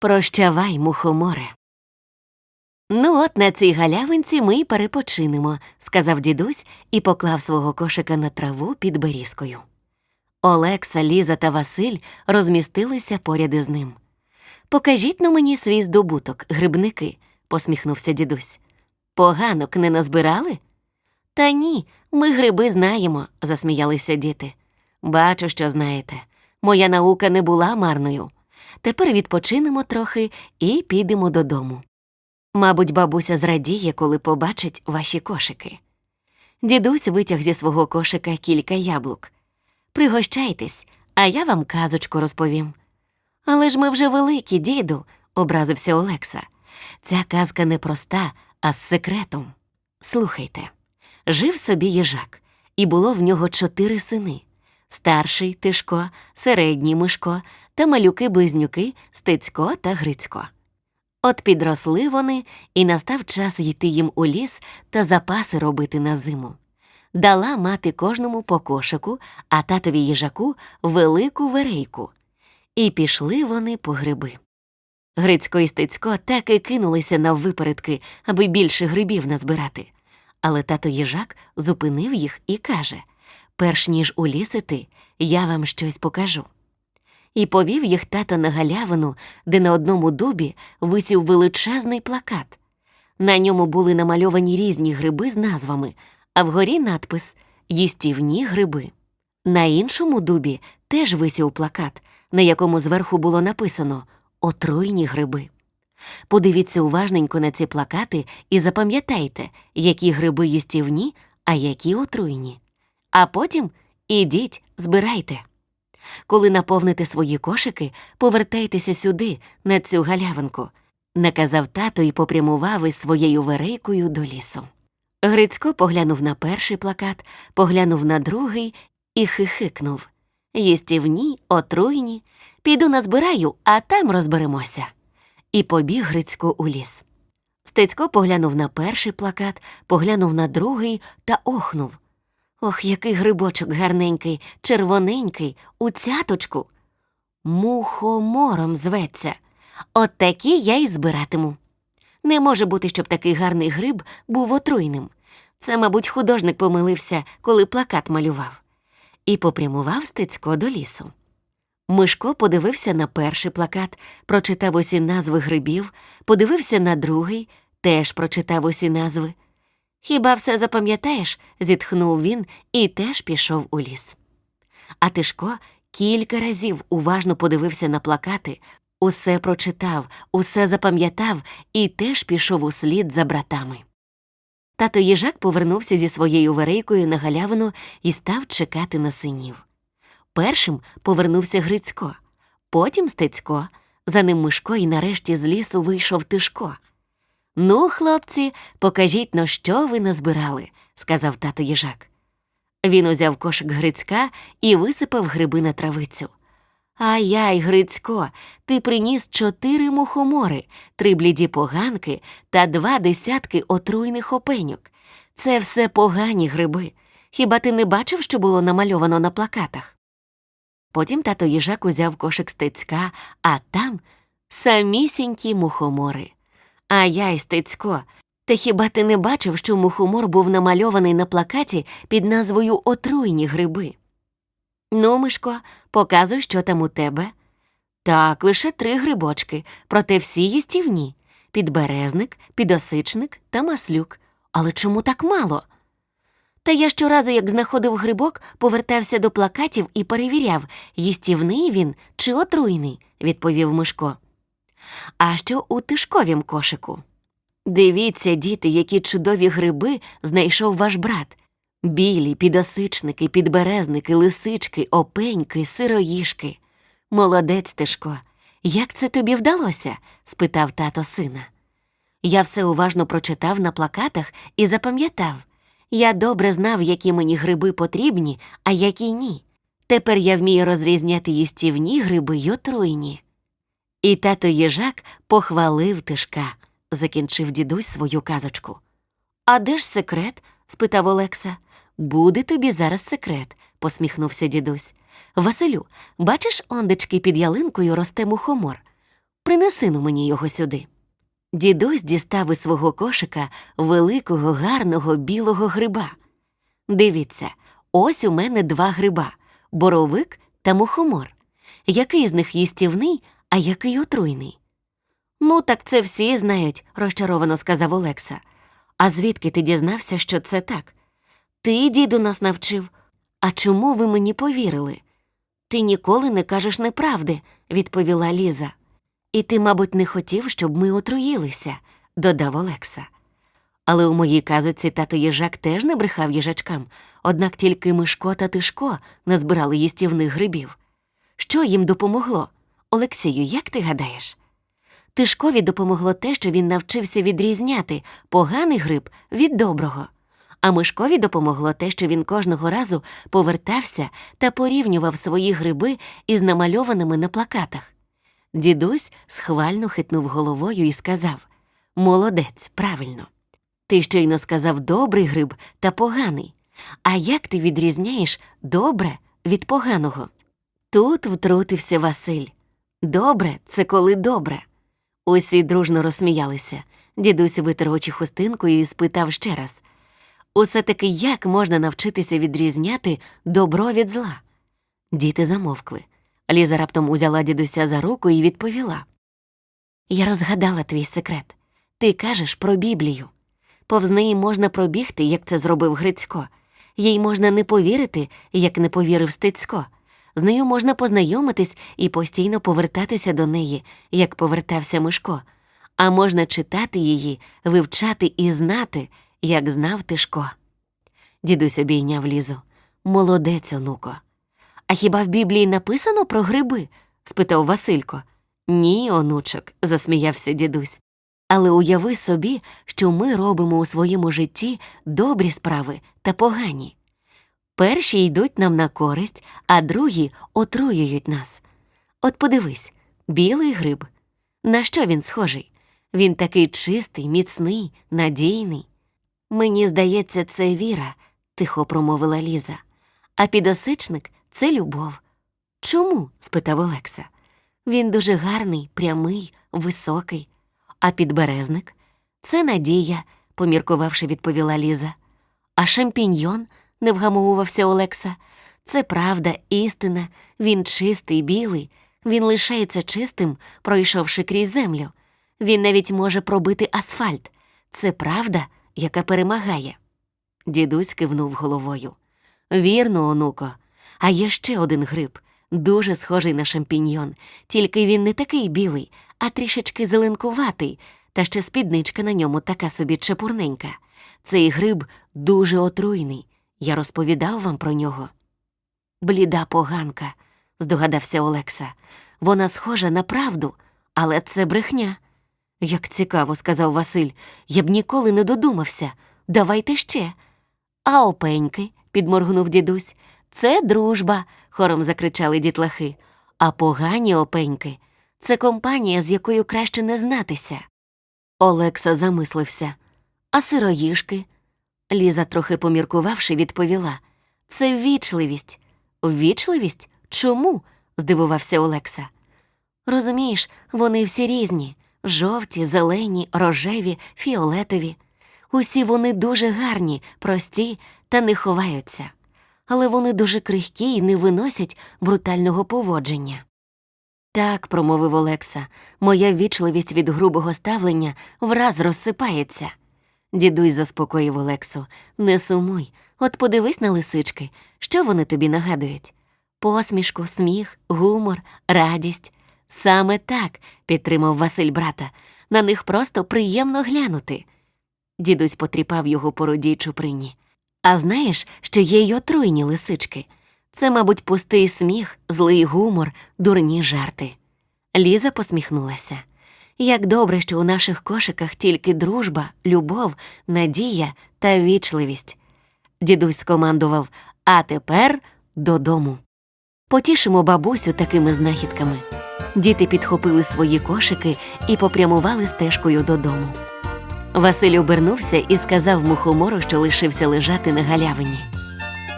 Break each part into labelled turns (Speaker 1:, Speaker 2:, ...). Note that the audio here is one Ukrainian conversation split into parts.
Speaker 1: Прощавай, мухоморе. Ну, от на цій галявинці ми й перепочинемо, сказав дідусь і поклав свого кошика на траву під берізкою. Олекса, Ліза та Василь розмістилися поряд із ним. Покажіть на мені свій здобуток, грибники, посміхнувся дідусь. Поганок не назбирали? Та ні, ми гриби знаємо, засміялися діти. Бачу, що знаєте. Моя наука не була марною. Тепер відпочинемо трохи і підемо додому. Мабуть, бабуся зрадіє, коли побачить ваші кошики. Дідусь витяг зі свого кошика кілька яблук. Пригощайтесь, а я вам казочку розповім. Але ж ми вже великі, діду, образився Олекса. Ця казка не проста, а з секретом. Слухайте. Жив собі їжак, і було в нього чотири сини старший Тишко, середній Мишко та малюки-близнюки Стецько та Грицько. От підросли вони, і настав час йти їм у ліс та запаси робити на зиму. Дала мати кожному по кошику, а татові їжаку велику верейку. І пішли вони по гриби. Грицько і Стецько так і кинулися наввипередки, аби більше грибів назбирати. Але тато їжак зупинив їх і каже перш ніж у ліс іти, я вам щось покажу. І повів їх тато на галявину, де на одному дубі висів величезний плакат. На ньому були намальовані різні гриби з назвами, а вгорі надпис Їстівні гриби. На іншому дубі теж висів плакат, на якому зверху було написано Отруйні гриби. Подивіться уважненько на ці плакати і запам'ятайте, які гриби їстівні, а які отруйні. А потім ідіть, збирайте. Коли наповните свої кошики, повертайтеся сюди, на цю галявинку, наказав тато і попрямував із своєю верейкою до лісу. Грицько поглянув на перший плакат, поглянув на другий і хихикнув. Їстівні, отруйні, піду назбираю, а там розберемося. І побіг Грицько у ліс. Стецько поглянув на перший плакат, поглянув на другий та охнув. Ох, який грибочок гарненький, червоненький, у цяточку. Мухомором зветься. От такі я й збиратиму. Не може бути, щоб такий гарний гриб був отруйним. Це, мабуть, художник помилився, коли плакат малював. І попрямував Стецько до лісу. Мишко подивився на перший плакат, прочитав усі назви грибів, подивився на другий, теж прочитав усі назви. Хіба все запам'ятаєш? зітхнув він і теж пішов у ліс. А Тишко кілька разів уважно подивився на плакати, усе прочитав, усе запам'ятав і теж пішов у слід за братами. Тато їжак повернувся зі своєю верейкою на галявину і став чекати на синів. Першим повернувся Грицько, потім Стецько, за ним Мишко і нарешті з лісу вийшов Тишко. Ну, хлопці, покажіть но, що ви назбирали, сказав тато їжак. Він узяв кошик Грицька і висипав гриби на травицю. Ай-яй, Грицько, ти приніс чотири мухомори, три бліді поганки та два десятки отруйних опеньок. Це все погані гриби. Хіба ти не бачив, що було намальовано на плакатах? Потім тато їжак узяв кошик стецька, а там самісінькі мухомори. А я й Стецько. Та хіба ти не бачив, що мухомор був намальований на плакаті під назвою Отруйні гриби? Ну, Мишко, показуй, що там у тебе. Так, лише три грибочки, проте всі їстівні підберезник, підосичник та маслюк. Але чому так мало? Та я щоразу, як знаходив грибок, повертався до плакатів і перевіряв, їстівний він чи отруйний, відповів Мишко. А що у тишковім кошику? Дивіться, діти, які чудові гриби знайшов ваш брат. Білі, підосичники, підберезники, лисички, опеньки, сироїшки. Молодець, Тишко, як це тобі вдалося? спитав тато сина. Я все уважно прочитав на плакатах і запам'ятав. Я добре знав, які мені гриби потрібні, а які ні. Тепер я вмію розрізняти їстівні гриби й отруйні. І тато їжак похвалив тишка, закінчив дідусь свою казочку. А де ж секрет? спитав Олекса. Буде тобі зараз секрет, посміхнувся дідусь. Василю, бачиш, ондечки під ялинкою росте мухомор. Принеси ну мені його сюди. Дідусь дістав із свого кошика великого гарного білого гриба. Дивіться, ось у мене два гриба боровик та мухомор. Який з них їстівний, а який отруйний? Ну, так це всі знають, розчаровано сказав Олекса. А звідки ти дізнався, що це так? Ти, діду, нас навчив. А чому ви мені повірили? Ти ніколи не кажеш неправди, відповіла Ліза. І ти, мабуть, не хотів, щоб ми отруїлися, додав Олекса. Але у моїй казоці тато їжак теж не брехав їжачкам, однак тільки Мишко та Тишко назбирали їстівних грибів. Що їм допомогло? Олексію, як ти гадаєш? Тишкові допомогло те, що він навчився відрізняти поганий гриб від доброго. А Мишкові допомогло те, що він кожного разу повертався та порівнював свої гриби із намальованими на плакатах. Дідусь схвально хитнув головою і сказав Молодець, правильно. Ти щойно сказав добрий гриб та поганий. А як ти відрізняєш добре від поганого? Тут втрутився Василь. Добре це коли добре. Усі дружно розсміялися. Дідусь витер очі хустинкою і спитав ще раз Усе таки як можна навчитися відрізняти добро від зла? Діти замовкли. Ліза раптом узяла дідуся за руку і відповіла Я розгадала твій секрет. Ти кажеш про Біблію. Повз неї можна пробігти, як це зробив Грицько. Їй можна не повірити, як не повірив Стецько. З нею можна познайомитись і постійно повертатися до неї, як повертався Мишко. А можна читати її, вивчати і знати, як знав Тишко. Дідусь обійняв лізу. Молодець, онуко. А хіба в Біблії написано про гриби? спитав Василько. Ні, онучок, засміявся дідусь. Але уяви собі, що ми робимо у своєму житті добрі справи та погані. Перші йдуть нам на користь, а другі отруюють нас. От подивись, білий гриб. На що він схожий? Він такий чистий, міцний, надійний. Мені здається, це віра, тихо промовила Ліза. А підосичник це любов. Чому? спитав Олекса. Він дуже гарний, прямий, високий. А підберезник це надія, поміркувавши, відповіла Ліза. А шампіньйон, не вгамовувався Олекса. Це правда, істина, він чистий, білий, він лишається чистим, пройшовши крізь землю. Він навіть може пробити асфальт. Це правда, яка перемагає. Дідусь кивнув головою. Вірно, онуко. А є ще один гриб, дуже схожий на шампіньйон, тільки він не такий білий, а трішечки зеленкуватий, та ще спідничка на ньому така собі чепурненька. Цей гриб дуже отруйний. Я розповідав вам про нього. Бліда поганка, здогадався Олекса. Вона схожа на правду, але це брехня. Як цікаво, сказав Василь, я б ніколи не додумався. Давайте ще. А опеньки, підморгнув дідусь, це дружба, хором закричали дітлахи. А погані опеньки це компанія, з якою краще не знатися. Олекса замислився. А сироїшки? Ліза, трохи поміркувавши, відповіла. Це ввічливість. Ввічливість? Чому? здивувався Олекса. Розумієш, вони всі різні жовті, зелені, рожеві, фіолетові. Усі вони дуже гарні, прості та не ховаються, але вони дуже крихкі і не виносять брутального поводження. Так, промовив Олекса, моя ввічливість від грубого ставлення враз розсипається. Дідусь заспокоїв Олексу. Не сумуй, от подивись на лисички, що вони тобі нагадують? Посмішку, сміх, гумор, радість. Саме так, підтримав Василь брата, на них просто приємно глянути. Дідусь потріпав його по рудій чуприні. А знаєш, що є й отруйні лисички? Це, мабуть, пустий сміх, злий гумор, дурні жарти. Ліза посміхнулася. Як добре, що у наших кошиках тільки дружба, любов, надія та вічливість. Дідусь скомандував А тепер додому. Потішимо бабусю такими знахідками. Діти підхопили свої кошики і попрямували стежкою додому. Василь обернувся і сказав мухомору, що лишився лежати на галявині.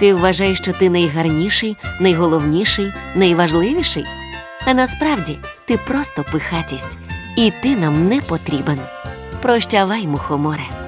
Speaker 1: Ти вважаєш, що ти найгарніший, найголовніший, найважливіший? А насправді ти просто пихатість, і ти нам не потрібен. Прощавай, мухоморе.